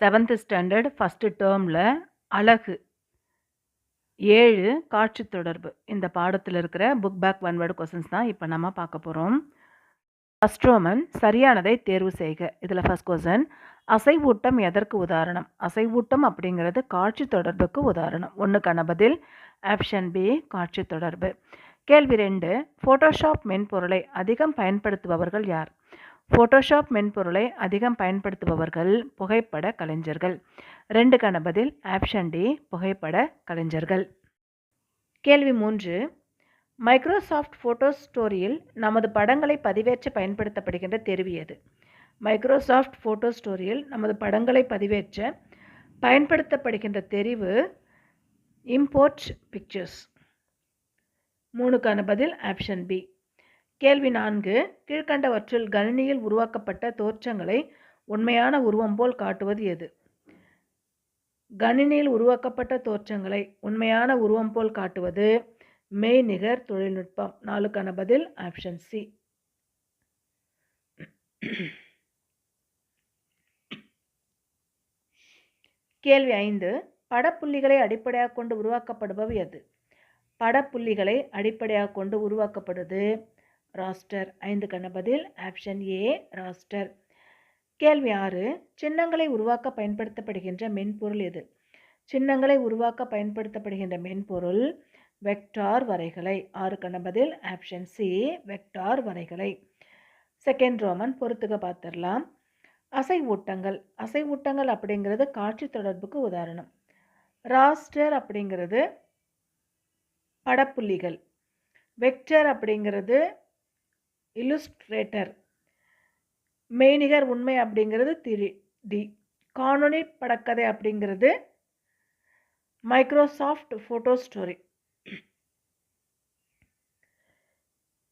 Seventh standard first டேர்மில் அழகு. ஏழு காட்சி தொடர்பு. இந்த பாடத்தில் இருக்கிற book back one word questions தான் இப்போ நம்ம பார்க்க போகிறோம் ஃபஸ்ட் ரோமன் சரியானதை தேர்வு செய்க. இதில் ஃபஸ்ட் கொஸ்டின் அசைவூட்டம் எதற்கு உதாரணம்? அசைவூட்டம் அப்படிங்கிறது காட்சி தொடர்புக்கு உதாரணம். ஒன்றுக்கான பதில் ஆப்ஷன் பி காட்சி தொடர்பு. கேள்வி ரெண்டு ஃபோட்டோஷாப் மென்பொருளை அதிகம் பயன்படுத்துபவர்கள் யார்? ஃபோட்டோஷாப் மென்பொருளை அதிகம் பயன்படுத்துபவர்கள் புகைப்பட கலைஞர்கள். ரெண்டுக்கான பதில் ஆப்ஷன் டி புகைப்பட கலைஞர்கள். கேள்வி மூன்று மைக்ரோசாஃப்ட் ஃபோட்டோ ஸ்டோரியில் நமது படங்களை பதிவேற்ற பயன்படுத்தப்படுகின்ற தெரிவு எது? மைக்ரோசாஃப்ட் ஃபோட்டோ ஸ்டோரியில் நமது படங்களை பதிவேற்ற பயன்படுத்தப்படுகின்ற தெரிவு இம்போர்ட் பிக்சர்ஸ் மூணுக்கான பதில் ஆப்ஷன் பி கேள்வி நான்கு. கீழ்கண்டவற்றில் கணினியில் உருவாக்கப்பட்ட தோற்றங்களை உண்மையான உருவம் போல் காட்டுவது எது? கணினியில் உருவாக்கப்பட்ட தோற்றங்களை உண்மையான உருவம் போல் காட்டுவது மெய்நிகர் தொழில்நுட்பம். நாளுக்கான பதில் ஆப்ஷன் சி கேள்வி ஐந்து. படப்புள்ளிகளை அடிப்படையாக கொண்டு உருவாக்கப்படுபவை எது? படப்புள்ளிகளை அடிப்படையாக கொண்டு உருவாக்கப்படுது ராஸ்டர். ஐந்து கண்ண பதில் ஆப்ஷன் ஏ ராஸ்டர். கேள்வி ஆறு சின்னங்களை உருவாக்க பயன்படுத்தப்படுகின்ற மென்பொருள் எது? சின்னங்களை உருவாக்க பயன்படுத்தப்படுகின்ற மென்பொருள் வெக்டார் வரைகலை. ஆறு கண்ண பதில் ஆப்ஷன் சி வெக்டார் வரைகலை. செகண்ட் ரோமன் பொறுத்துக்க பார்த்துடலாம் அசைவூட்டங்கள் அசைவூட்டங்கள் அப்படிங்கிறது காட்சி தொடர்புக்கு உதாரணம். ராஸ்டர் அப்படிங்கிறது படப்புள்ளிகள். வெக்டர் அப்படிங்கிறது இல்லுஸ்ட்ரேட்டர் மெய்நிகர் உண்மை அப்படிங்கிறது திரி டி காணொலி படக்கதை அப்படிங்கிறது மைக்ரோசாஃப்ட் ஃபோட்டோ ஸ்டோரி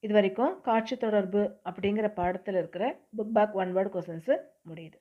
இது வரைக்கும் காட்சி தொடர்பு அப்படிங்கிற பாடத்தில் இருக்கிற book back one word questions முடியுது.